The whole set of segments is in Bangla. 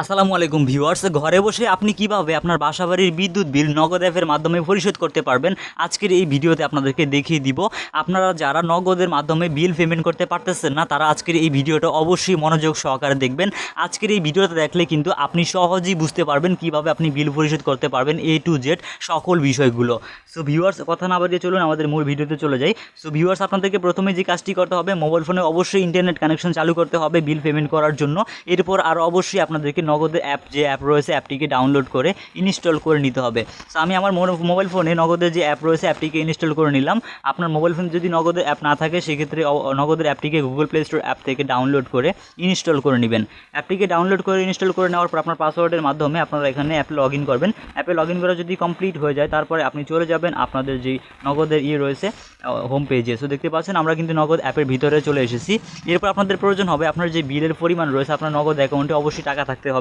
আসসালামু আলাইকুম ভিউয়ার্স, ঘরে বসে আপনি কীভাবে আপনার বাসাবাড়ির বিদ্যুৎ বিল নগদ অ্যাপের মাধ্যমে পরিশোধ করতে পারবেন? আজকের এই ভিডিওতে আপনাদেরকে দেখিয়ে দিব। আপনারা যারা নগদের মাধ্যমে বিল পেমেন্ট করতে পারতেছেন না, তারা আজকের এই ভিডিওটা অবশ্যই মনোযোগ সহকারে দেখবেন। আজকের এই ভিডিওটা দেখলে কিন্তু আপনি সহজেই বুঝতে পারবেন কীভাবে আপনি বিল পরিশোধ করতে পারবেন এ টু জেড সকল বিষয়গুলো। সো ভিউয়ার্স, কথা না বাড়িয়ে চলুন, আমাদের মূল ভিডিওতে চলে যাই। সো ভিউয়ার্স, আপনাদেরকে প্রথমে যে কাজটি করতে হবে, মোবাইল ফোনে অবশ্যই ইন্টারনেট কানেকশন চালু করতে হবে বিল পেমেন্ট করার জন্য। এরপর আরও অবশ্যই আপনাদেরকে নগদের অ্যাপ যে অ্যাপ রয়েছে অ্যাপটিকে ডাউনলোড করে ইনস্টল করে নিতে হবে। সো আমি আমার মোর- মোবাইল ফোনে নগদের যে অ্যাপ রয়েছে অ্যাপটিকে ইনস্টল করে নিলাম। আপনার মোবাইল ফোনে যদি নগদের অ্যাপ না থাকে, সেক্ষেত্রে নগদের অ্যাপটিকে গুগল প্লে স্টোর অ্যাপ থেকে ডাউনলোড করে ইনস্টল করে নেবেন। অ্যাপটিকে ডাউনলোড করে ইনস্টল করে নেওয়ার পর আপনার পাসওয়ার্ডের মাধ্যমে আপনারা এখানে অ্যাপে লগ ইন করবেন। অ্যাপে লগ ইন করা যদি কমপ্লিট হয়ে যায়, তারপরে আপনি চলে যাবেন আপনাদের যেই নগদের ইয়ে রয়েছে হোম পেজে সো দেখতে পাচ্ছেন আমরা কিন্তু নগদ অ্যাপের ভিতরে চলে এসেছি। এরপর আপনাদের প্রয়োজন হবে, আপনার যে বিলের পরিমাণ রয়েছে, আপনার নগদ অ্যাকাউন্টে অবশ্যই টাকা থাকতে হবে।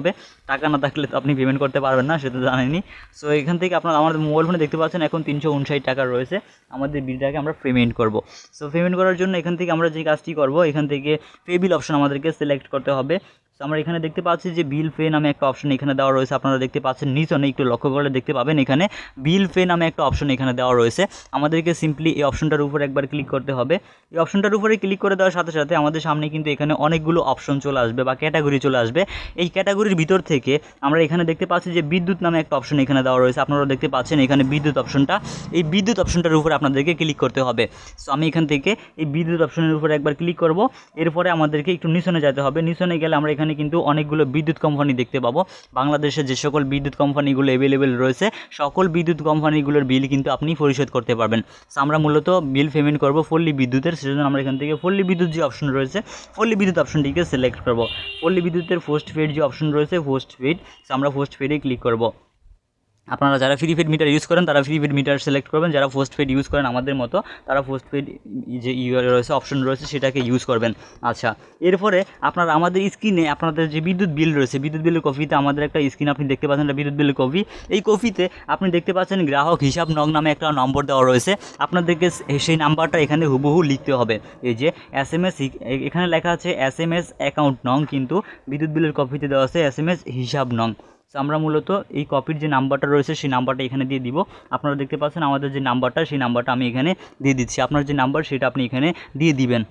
টাকা না থাকলে তো আপনি পেমেন্ট করতে পারবেন না সেটা জানেনি সো এখান থেকে আপনার আমাদের মোবাইল ফোনে দেখতে পাচ্ছেন এখন তিনশো উনষাট টাকা রয়েছে। আমাদের বিলটাকে আমরা পেমেন্ট করব। সো পেমেন্ট করার জন্য এখান থেকে আমরা যে কাজটি করব, এখান থেকে পে বিল অপশন আমাদেরকে সিলেক্ট করতে হবে। আমরা এখানে দেখতে পাচ্ছি যে বিল পে নামে একটা অপশন এখানে দেওয়া রয়েছে। আপনারা দেখতে পাচ্ছেন নিচনে একটু লক্ষ্য করলে দেখতে পাবেন এখানে বিল পে নামে একটা অপশন এখানে দেওয়া রয়েছে। আমাদেরকে সিম্পলি এই অপশনটার উপর একবার ক্লিক করতে হবে। এই অপশনটার উপরে ক্লিক করে দেওয়ার সাথে সাথে আমাদের সামনে কিন্তু এখানে অনেকগুলো অপশন চলে আসবে বা ক্যাটাগরি চলে আসবে। এই ক্যাটাগরির ভিতর থেকে আমরা এখানে দেখতে পাচ্ছি যে বিদ্যুৎ নামে একটা অপশন এখানে দেওয়া রয়েছে। আপনারা দেখতে পাচ্ছেন এখানে বিদ্যুৎ অপশনটা এই বিদ্যুৎ অপশনটার উপরে আপনাদেরকে ক্লিক করতে হবে। সো আমি এখান থেকে এই বিদ্যুৎ অপশনের উপরে একবার ক্লিক করব। এরপরে আমাদেরকে একটু নিচনে যেতে হবে। নিচনে গেলে আমরা এখানে কিন্তু অনেকগুলো বিদ্যুৎ কোম্পানি দেখতে পাবো। বাংলাদেশে যে সকল বিদ্যুৎ কোম্পানিগুলো অ্যাভেলেবেল রয়েছে, সকল বিদ্যুৎ কোম্পানিগুলোর বিল কিন্তু আপনি পরিশোধ করতে পারবেন। সো আমরা মূলত বিল পেমেন্ট করব ফুললি বিদ্যুতের, সেজন্য আমরা এখান থেকে ফুললি বিদ্যুৎ যে অপশন রয়েছে ফুললি বিদ্যুৎ অপশনটিকে সিলেক্ট করব। ফুললি বিদ্যুতের পোস্ট পেড যে অপশন রয়েছে পোস্ট পেড সো আমরা পোস্ট পেডে ক্লিক করব। আপনারা যারা ফ্রি পেড মিটার ইউজ করেন, তারা ফ্রি পেড মিটার সিলেক্ট করবেন। যারা পোস্ট পেড ইউজ করেন আমাদের মতো, তারা পোস্ট পেড যে ইয়ে রয়েছে অপশন রয়েছে, সেটাকে ইউজ করবেন। আচ্ছা এরপরে আপনারা আমাদের স্ক্রিনে আপনাদের যে বিদ্যুৎ বিল রয়েছে, বিদ্যুৎ বিলের কপিতে আমাদের একটা স্ক্রিন আপনি দেখতে পাচ্ছেন বিদ্যুৎ বিলের কপি এই কপিতে আপনি দেখতে পাচ্ছেন গ্রাহক হিসাব নং নামে একটা নম্বর দেওয়া রয়েছে। আপনাদেরকে সেই নাম্বারটা এখানে হুবহু লিখতে হবে। এই যে এস এম এস এখানে লেখা আছে এস এম এস অ্যাকাউন্ট নং, কিন্তু বিদ্যুৎ বিলের কপিতে দেওয়া আছে এস এম এস হিসাব নং। আমরা মূলত এই কপির যে নাম্বারটা রয়েছে, সেই নাম্বারটা এখানে দিয়ে দিব। আপনারা দেখতে পাচ্ছেন আমাদের যে নাম্বারটা সেই নাম্বারটা আমি এখানে দিয়ে দিচ্ছি। আপনার যে নাম্বার সেটা আপনি এখানে দিয়ে দিবেন।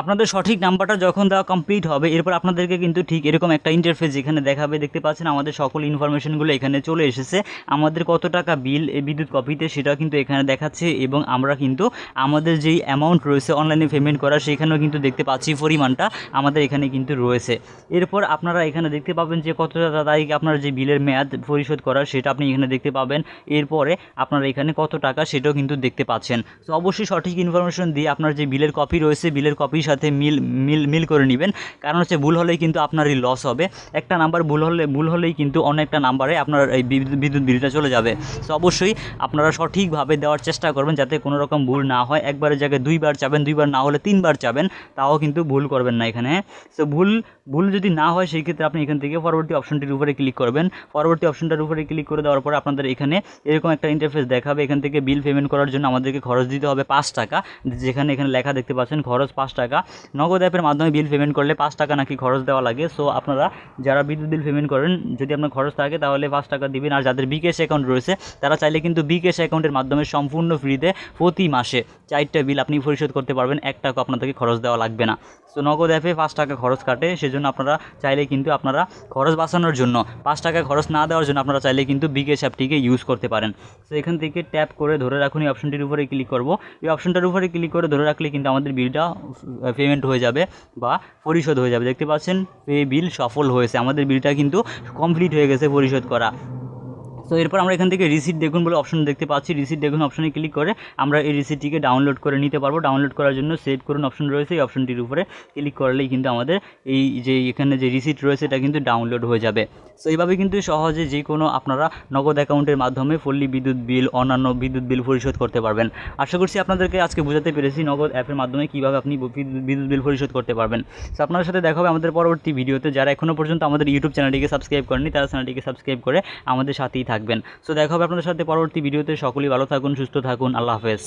আপনাদের সঠিক নাম্বারটা যখন দেওয়া কমপ্লিট হবে, এরপর আপনাদেরকে কিন্তু ঠিক এরকম একটা ইন্টারফেস যেখানে দেখাবে, দেখতে পাচ্ছেন আমাদের সকল ইনফরমেশনগুলো এখানে চলে এসেছে। আমাদের কত টাকা বিল বিদ্যুৎ কপিতে সেটাও কিন্তু এখানে দেখাচ্ছে এবং আমরা কিন্তু আমাদের যেই অ্যামাউন্ট রয়েছে অনলাইনে পেমেন্ট করা সেখানেও কিন্তু দেখতে পাচ্ছি পরিমাণটা আমাদের এখানে কিন্তু রয়েছে। এরপর আপনারা এখানে দেখতে পাবেন যে কত তারিখে আপনার যে বিলের মেয়াদ পরিশোধ করার, সেটা আপনি এখানে দেখতে পাবেন। এরপরে আপনারা এখানে কত টাকা সেটাও কিন্তু দেখতে পাচ্ছেন। তো অবশ্যই সঠিক ইনফরমেশন দিয়ে আপনার যে বিলের কপি রয়েছে বিলের কপির সাথে মিল মিল মিল করে নেবেন। কারণ হচ্ছে ভুল হলেই কিন্তু আপনারই লস হবে। একটা নাম্বার ভুল হলে, ভুল হলেই কিন্তু অনেকটা নাম্বারে আপনার এই বিদ্যুৎ বিলটা চলে যাবে। তো অবশ্যই আপনারা সঠিকভাবে দেওয়ার চেষ্টা করবেন যাতে কোনো রকম ভুল না হয়। একবারের জায়গায় দুইবার চাবেন, দুইবার না হলে তিনবার চাবেন, তাও কিন্তু ভুল করবেন না এখানে। তো ভুল ভুল যদি না হয়, সেই ক্ষেত্রে আপনি এখান থেকে পরবর্তী অপশনটির উপরে ক্লিক করবেন। পরবর্তী অপশনটার উপরে ক্লিক করে দেওয়ার পরে আপনাদের এখানে এরকম একটা ইন্টারফেস দেখাবে। এখান থেকে বিল পেমেন্ট করার জন্য আমাদেরকে খরচ দিতে হবে পাঁচ টাকা। যেখানে এখানে লেখা দেখতে পাচ্ছেন, খরচ পাঁচ টাকা। নগদ অ্যাপের মাধ্যমে বিল পেমেন্ট করলে পাঁচ টাকা নাকি খরচ দেওয়া লাগে। সো আপনারা যারা বিদ্যুৎ বিল পেমেন্ট করেন, যদি আপনার খরচ থাকে, তাহলে পাঁচ টাকা দিবেন। আর যাদের বিকেশ অ্যাকাউন্ট রয়েছে, তারা চাইলে কিন্তু বিকেশ অ্যাকাউন্টের মাধ্যমে সম্পূর্ণ ফ্রিতে প্রতি মাসে চারটা বিল আপনি পরিশোধ করতে পারবেন। এক টাকা আপনাদেরকে খরচ দেওয়া লাগবে না। সো নগদ অ্যাপে পাঁচ টাকা খরচ কাটে। সেজন্য আপনারা চাইলে কিন্তু আপনারা খরচ বাঁচানোর জন্য, পাঁচ টাকা খরচ না দেওয়ার জন্য আপনারা চাইলে কিন্তু বিকেশ অ্যাপটিকে ইউজ করতে পারেন। সো এখান থেকে ট্যাপ করে ধরে রাখুন। এই অপশনটির উপরে ক্লিক করব। এই অপশনটার উপরে ক্লিক করে ধরে রাখলে কিন্তু আমাদের বিলটা পেমেন্ট হয়ে যাবে বা পরিশোধ হয়ে যাবে। দেখতে পাচ্ছেন পে বিল সফল হয়েছে। আমাদের বিলটা কিন্তু কমপ্লিট হয়ে গেছে পরিশোধ করা। তো এরপর আমরা এখান থেকে রিসিট দেখুন বলে অপশন দেখতে পাচ্ছি। রিসিট দেখুন অপশনে ক্লিক করে আমরা এই রিসিটটিকে ডাউনলোড করে নিতে পারব। ডাউনলোড করার জন্য সেভ করুন অপশন রয়েছে। এই অপশনটির উপরে ক্লিক করলেই কিন্তু আমাদের এই যে এখানে যে রিসিট রয়েছে এটা কিন্তু ডাউনলোড হয়ে যাবে। সো এইভাবে কিন্তু সহজে যে কোনো আপনারা নগদ অ্যাকাউন্টের মাধ্যমে পল্লী বিদ্যুৎ বিল, অন্যান্য বিদ্যুৎ বিল পরিশোধ করতে পারবেন। আশা করছি আপনাদেরকে আজকে বোঝাতে পেরেছি নগদ অ্যাপের মাধ্যমে কীভাবে আপনি বিদ্যুৎ বিল পরিশোধ করতে পারবেন। সো আপনাদের সাথে দেখা হবে আমাদের পরবর্তী ভিডিওতে যারা এখনও পর্যন্ত আমাদের ইউটিউব চ্যানেলটিকে সাবস্ক্রাইব করেনি তারা চ্যানেলটিকে সাবস্ক্রাইব করে আমাদের সাথেই থাকবেন। সো দেখা হবে আপনাদের সাথে পরবর্তী ভিডিওতে। সকলেই ভালো থাকুন, সুস্থ থাকুন। আল্লাহ হাফেজ।